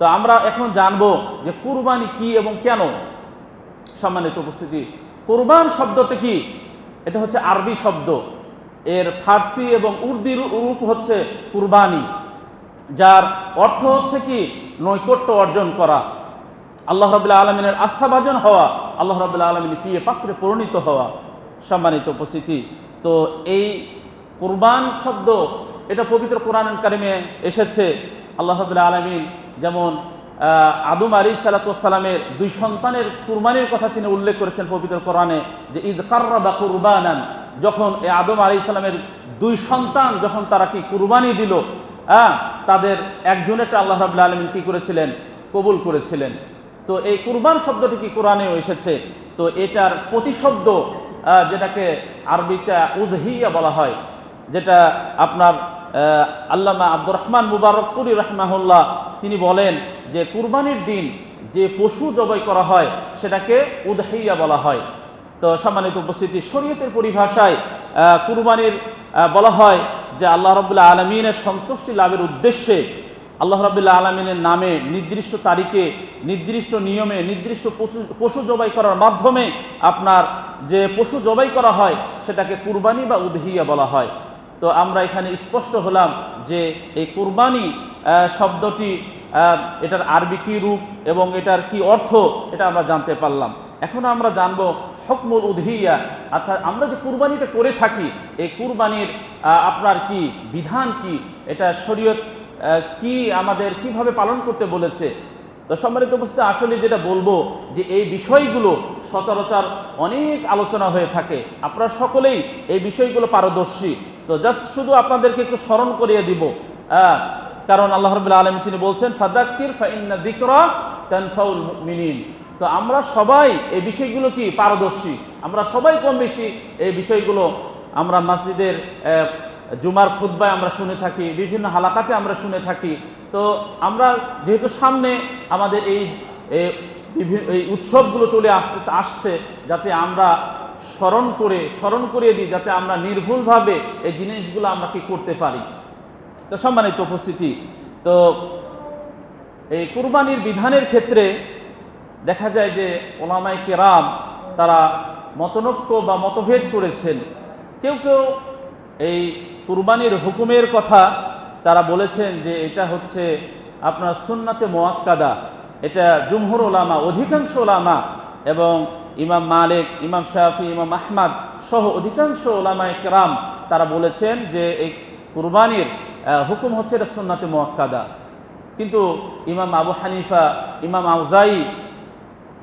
তো আমরা এখন জানব যে কুরবানি কি এবং কেন? সম্মানিত উপস্থিতি, কুরবান শব্দটি কি? এটা হচ্ছে আরবি শব্দ। এর ফার্সি এবং উর্দির রূপ হচ্ছে কুরবানি, যার অর্থ হচ্ছে কি? নৈকট্য অর্জন করা। আল্লাহ রবুল্লা আলমিনের আস্থাভাজন হওয়া, আল্লাহ রবুল্লা আলমিনের প্রিয় পাত্রে পরিণত হওয়া। সম্মানিত উপস্থিতি, তো এই কুরবান শব্দ, এটা পবিত্র কোরআন কারিমে এসেছে। আল্লাহ রবুল্লা আলমিন যেমন আদম আলী সালাতামের দুই সন্তানের কুরবানির কথা তিনি উল্লেখ করেছেন পবিত্র কোরআনে যে ঈদ কার্রা বা কুরবানান যখন এই আদম আলী সালামের দুই সন্তান যখন তারা কি কুরবানি দিল হ্যাঁ তাদের একজনেরটা আল্লাহ রাবুল্লা আলমিন কী করেছিলেন? কবুল করেছিলেন। তো এই কুরবান শব্দটি কি কোরআনেও এসেছে? তো এটার প্রতিশব্দ যেটাকে আরবিতে উজহিয়া বলা হয়, যেটা আপনার আল্লামা আব্দুর রহমান মুবারকপুরি রহমাহুল্লাহ, তিনি বলেন যে কুরবানির দিন যে পশু জবাই করা হয়, সেটাকে উদহাইয়া বলা হয়। তো সম্মানিত উপস্থিতি, শরীয়তের পরিভাষায় কুরবানির বলা হয় যে আল্লাহ রবুল্লাহ আলমিনের সন্তুষ্টি লাভের উদ্দেশ্যে আল্লাহ রবুল্লাহ আলমিনের নামে নির্দিষ্ট তারিখে, নির্দিষ্ট নিয়মে, নির্দিষ্ট পশু পশু জবাই করার মাধ্যমে আপনার যে পশু জবাই করা হয়, সেটাকে কুরবানি বা উদহিয়া বলা হয়। তো আমরা এখানে স্পষ্ট হলাম যে এই কুরবানি শব্দটি এটার আরবি কী রূপ এবং এটার কি অর্থ এটা আমরা জানতে পারলাম। এখন আমরা জানব হকমুল উদহিয়া, অর্থাৎ আমরা যে কুরবানিটা করে থাকি, এই কুরবানির আপনার কি বিধান কি? এটা শরীয়ত কি আমাদের কীভাবে পালন করতে বলেছে? তো সম্মানিত উপস্থিতি, আসলে যেটা বলব যে এই বিষয়গুলো সচরাচর অনেক আলোচনা হয়ে থাকে। আপনারা সকলেই এই বিষয়গুলো পারদর্শী। তো জাস্ট শুধু আপনাদেরকে একটু স্মরণ করিয়ে দিব কারণ আল্লাহ রবুল্লা আলম তিনি বলছেন ফাদাক্কির ফাইন্না দিকরা তানফাউল মিনিন তো আমরা সবাই এই বিষয়গুলো কি? পারদর্শী। আমরা সবাই কম বেশি এই বিষয়গুলো আমরা মসজিদের জুমার খুদ্বায় আমরা শুনে থাকি বিভিন্ন হালাকাতে আমরা শুনে থাকি। তো আমরা যেহেতু সামনে আমাদের এই এ, বিভি- এই উৎসবগুলো চলে আসতেছে আসছে যাতে আমরা স্মরণ করে, স্মরণ করিয়ে দিই যাতে আমরা নির্ভুলভাবে এই জিনিসগুলো আমরা কি করতে পারি। তো সম্মানিত উপস্থিতি, তো এই কুরবানির বিধানের ক্ষেত্রে দেখা যায় যে ওলামাই কেরাম তারা মতনৈক্য বা মতভেদ করেছেন। কেউ কেউ এই কুরবানির হুকুমের কথা তারা বলেছেন যে এটা হচ্ছে আপনার সুন্নাতে মোয়াক্কাদা এটা জুমহুর ওলামা অধিকাংশ ওলামা এবং ইমাম মালিক, ইমাম শাফি, ইমাম আহমাদ সহ অধিকাংশ ওলামায় কেরাম তারা বলেছেন যে এই কুরবানির হুকুম হচ্ছে এটা সুন্নাতে মোয়াক্কাদা। কিন্তু ইমাম আবু হানিফা, ইমাম আউজাই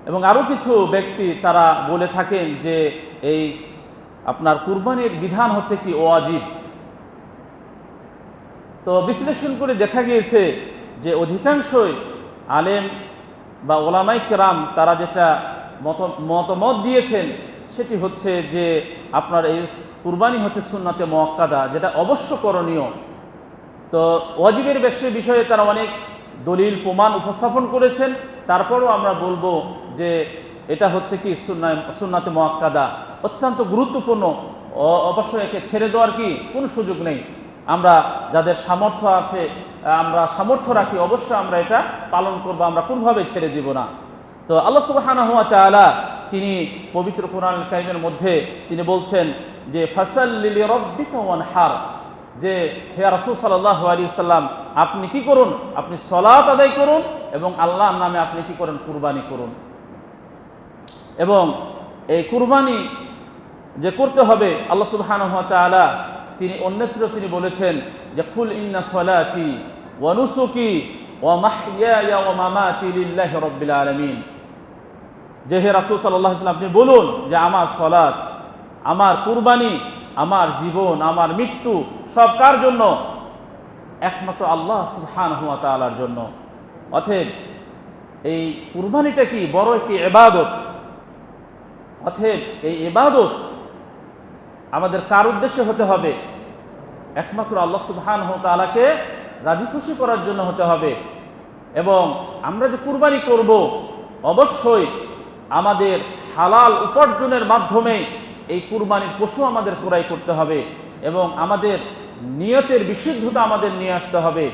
এবং আরও কিছু ব্যক্তি তারা বলে থাকেন যে এই আপনার কুরবানির বিধান হচ্ছে কি ওয়াজিব। তো বিশ্লেষণ করে দেখা গিয়েছে যে অধিকাংশই আলেম বা ওলামাই কেরাম তারা যেটা মত, মতামত দিয়েছেন, সেটি হচ্ছে যে আপনার এই কুরবানি হচ্ছে সুন্নাতে মোয়াক্কাদা, যেটা অবশ্য করণীয়। তো ওয়াজিবের বেশি বিষয়ে তারা অনেক দলিল, প্রমাণ উপস্থাপন করেছেন। তারপরও আমরা বলব যে এটা হচ্ছে কি সুন্না সুন্নাতে মোয়াক্কাদা। অত্যন্ত গুরুত্বপূর্ণ। অবশ্যই একে ছেড়ে দেওয়ার কি কোনো সুযোগ নেই। আমরা যাদের সামর্থ্য আছে, আমরা সামর্থ্য রাখি অবশ্যই আমরা এটা পালন করব, আমরা কোনোভাবে ছেড়ে দিব না। তো আল্লাহ সুবাহানা হুয়া তিনি পবিত্র কোরআন কাইমের মধ্যে তিনি বলছেন যে রব্বিকা ওয়ানহার। যে, হে রাসূল সাল্লাল্লাহু আলাইহি সাল্লাম আপনি কি করুন? আপনি সলাত আদায় করুন এবং আল্লাহর নামে আপনি কি করেন? কুরবানি করুন। এবং এই কুরবানি যে করতে হবে, আল্লাহ সুবহানাহু ওয়া তাআলা তিনি, অন্যত্র তিনি বলেছেন যে, কুল ইন্না সলাতি ওয়া নুসুকি ওয়া মাহইয়ায়া ওয়া মামাতি লিল্লাহি রাব্বিল আলামিন। যে হে রাসূল সাল্লাল্লাহু আলাইহি সাল্লাম আপনি বলুন যে আমার সলাত আমার কুরবানি, আমার জীবন, আমার মৃত্যু সব কার জন্য? একমাত্র আল্লাহ সুহান ওয়া তাআলার জন্য। অতএব এই কুরবানিটা কি বড় একটি এবাদত অতএব এই এবাদত আমাদের কার উদ্দেশ্যে হতে হবে? একমাত্র আল্লাহ সুবহান তালাকে রাজি খুশি করার জন্য হতে হবে। এবং আমরা যে কুরবানি করব, অবশ্যই আমাদের হালাল উপার্জনের মাধ্যমে এই কুরবানির পশু আমাদের ক্রয় করতে হবে এবং আমাদের নিয়তের বিশুদ্ধতা আমাদের নিয়ে আসতে হবে।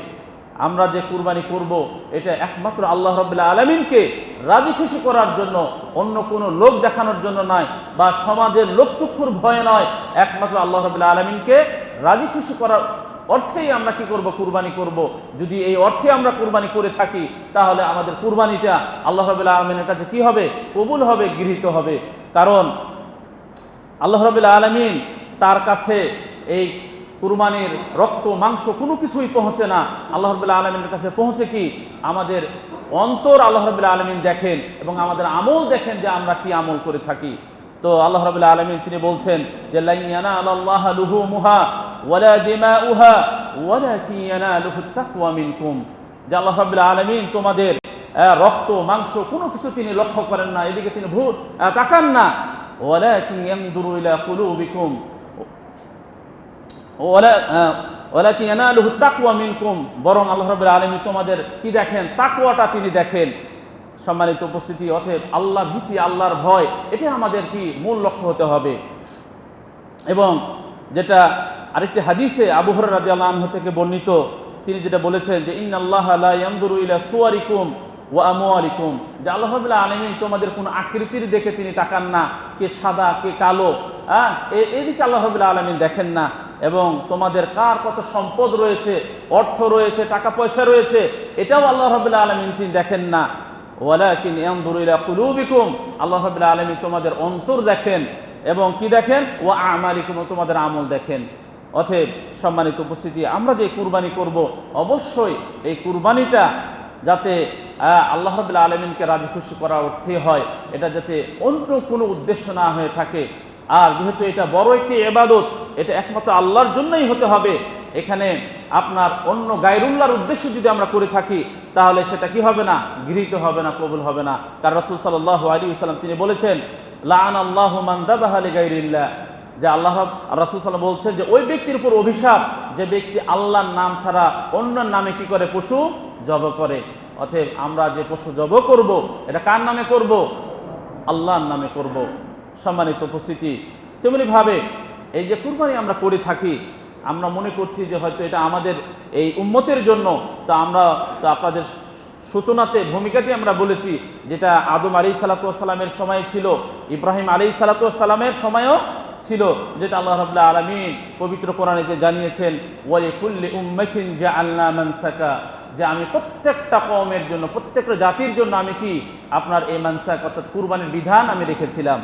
আমরা যে কুরবানি করব, এটা একমাত্র আল্লাহ রবাহ আলমিনকে রাজি খুশি করার জন্য, অন্য কোনো লোক দেখানোর জন্য নয় বা সমাজের লোকচক্ষুর ভয়ে নয়, একমাত্র আল্লাহ রবাহ আলমিনকে রাজি খুশি করার অর্থেই আমরা কি করব? কুরবানি করব। যদি এই অর্থে আমরা কুরবানি করে থাকি, তাহলে আমাদের কুরবানিটা আল্লাহ রবাহ আলমিনের কাছে কি হবে? কবুল হবে, গৃহীত হবে। কারণ আল্লাহ রবাহ আলমিন তার কাছে এই কুরবানির রক্ত, মাংস কোনো কিছুই পৌঁছে না। আল্লাহ রবাহ আলমিনের কাছে পৌঁছে কি? আমাদের অন্তর আল্লাহ রবাহ আলমিন দেখেন এবং আমাদের আমল দেখেন যে আমরা কি আমল করে থাকি। তো আল্লাহ রবাহ আলমিন তিনি বলছেন যে লাইয়ানা আল্লাহ লুহু মুহা। উহা ওয়ালা কিয়ানা লুহু তাকওয়া মিনকুম যে আল্লাহ রবাহ আলমিন তোমাদের রক্ত, মাংস, কোনো কিছু তিনি লক্ষ্য করেন না, এদিকে তিনি ভূত তাকান না। ওয়ালাকিন ইয়ানদুরু ইলা কুলুবিকুম। ওয়ালা ওয়ালাকিন ইয়ানালুহু তাকওয়া মিনকুম। বরং আল্লাহ রাব্বুল আলামিন তোমাদের কি দেখেন? তাকওয়াটা তিনি দেখেন। সম্মানিত উপস্থিতি, অতএব আল্লাহ ভীতি, আল্লাহর ভয় এটা আমাদের কি মূল লক্ষ্য হতে হবে। এবং যেটা আরেকটি হাদিসে আবু হরার রাদিয়াল্লাহু আনহু থেকে বর্ণিত, তিনি যেটা বলেছেন যে লা ইয়ানদুরু ইলা সুওয়ারিকুম ওয়া আমওয়ালিকুম। যে আল্লাহ রাব্বুল আলামিন তোমাদের কোন আকৃতির দেখে তিনি তাকান না, কে সাদা, কে কালো হ্যাঁ? এদিকে আল্লাহ রাব্বুল আলামিন দেখেন না। এবং তোমাদের কার কত সম্পদ রয়েছে, অর্থ রয়েছে, টাকা পয়সা রয়েছে, এটাও আল্লাহ রাব্বুল আলামিন তিনি দেখেন না। ওয়ালাকিন ইয়ানদুরু ইলা কুলুবিকুম। আল্লাহ রাব্বুল আলামিন তোমাদের অন্তর দেখেন। এবং কি দেখেন? ও আমালিকুম, ও তোমাদের আমল দেখেন। অতএব সম্মানিত উপস্থিতি, আমরা যে কুরবানি করব, অবশ্যই এই কুরবানিটা যাতে আল্লাহ রবিল্লা আলমিনকে রাজি খুশি করার অর্থে হয়, এটা যাতে অন্য কোনো উদ্দেশ্য না হয়ে থাকে। আর যেহেতু এটা বড় একটি এবাদত এটা একমাত্র আল্লাহর জন্যই হতে হবে। এখানে আপনার অন্য গায়রুল্লাহর উদ্দেশ্যে যদি আমরা করে থাকি, তাহলে সেটা কি হবে না? গৃহীত হবে না, কবুল হবে না। কারণ রসুল সাল্লাহ আলী সাল্লাম তিনি বলেছেন লান আল্লাহ মান্দাবাহালি গাইরিল্লাহ যে আল্লাহ রাসুল সাল্লাম বলছেন যে ওই ব্যক্তির উপর অভিশাপ, যে ব্যক্তি আল্লাহর নাম ছাড়া অন্য নামে কি করে পশু জব করে? অতএব আমরা যে পশু জব করব, এটা কার নামে করব? আল্লাহর নামে করব। সম্মানিত উপস্থিতি তেমনিভাবে এই যে কুরবানি আমরা করে থাকি, আমরা মনে করছি যে হয়তো এটা আমাদের এই উম্মতের জন্য, তা আমরা, তো আপনাদের সূচনাতে ভূমিকাটি আমরা বলেছি যেটা আদম আলী সালাতামের সময় ছিল, ইব্রাহিম আলী সালাতামের সময়ও ছিল যেটা আল্লাহ রাবুল্লাহ আলমিন পবিত্র কোরআনীতে জানিয়েছেন ওয়ালি কুল্লি উম্মেথিন যে আল্লাহ মানসাকা যে আমি প্রত্যেকটা কমের জন্য, প্রত্যেকটা জাতির জন্য আমি কি আপনার এই মানসাক অর্থাৎ কুরবানির বিধান আমি রেখেছিলাম?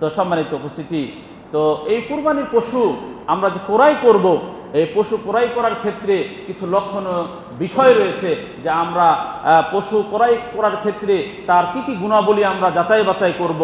তো সম্মানিত উপস্থিতি, তো এই কুরবানির পশু আমরা যে কোরাই করব, এই পশু কোরাই করার ক্ষেত্রে কিছু লক্ষণীয় বিষয় রয়েছে যে আমরা পশু কোরাই করার ক্ষেত্রে তার কি কি গুণাবলী আমরা যাচাই বাছাই করব?